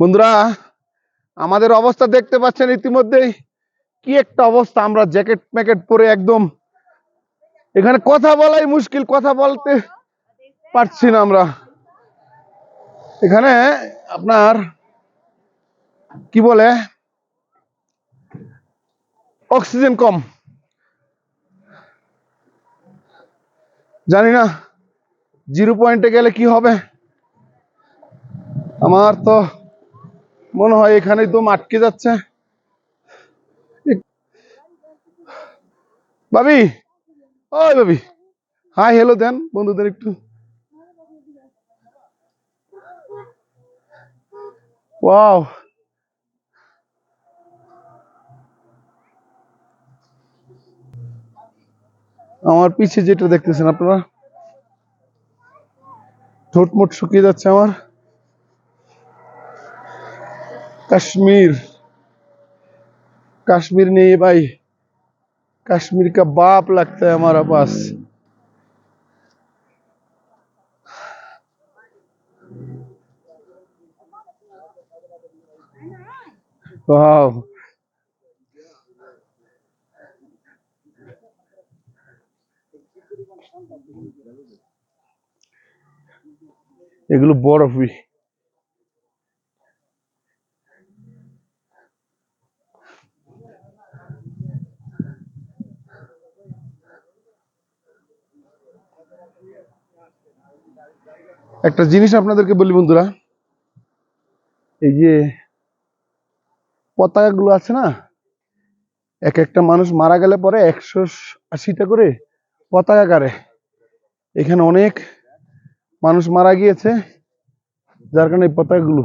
বন্ধুরা, আমাদের অবস্থা দেখতে পাচ্ছেন ইতিমধ্যেই। কি একটা অবস্থা, আমরা জ্যাকেট প্যাকেট পরে একদম এখানে কথা বলাই মুশকিল, কথা বলতে পারছি না আমরা। এখানে আপনার, কি বলে? অক্সিজেন কম। জানি না, জিরো পয়েন্টে গেলে কি হবে? আমার তো মনে হয় এখানেই দম আটকে যাচ্ছে। ভাবি ওই ভাবি হাই হ্যালো দেন, বন্ধুদের একটু। ওয়াও আমার পিছে যেটা দেখতেছেন আপনারা, ঠোঁট মোট শুকিয়ে যাচ্ছে আমার। कश्मीर कश्मीर नहीं भाई कश्मीर का बाप लगता है हमारा पास वाह এগুলো বরফই একটা জিনিস আপনাদেরকে বলি বন্ধুরা। এই যে পতাকাগুলো আছে না, এক একটা মানুষ মারা গেলে পরে একশো আশিটা করে পতাকা কারে এখানে অনেক মানুষ মারা গিয়েছে, যার কারণে এই পতাকাগুলো।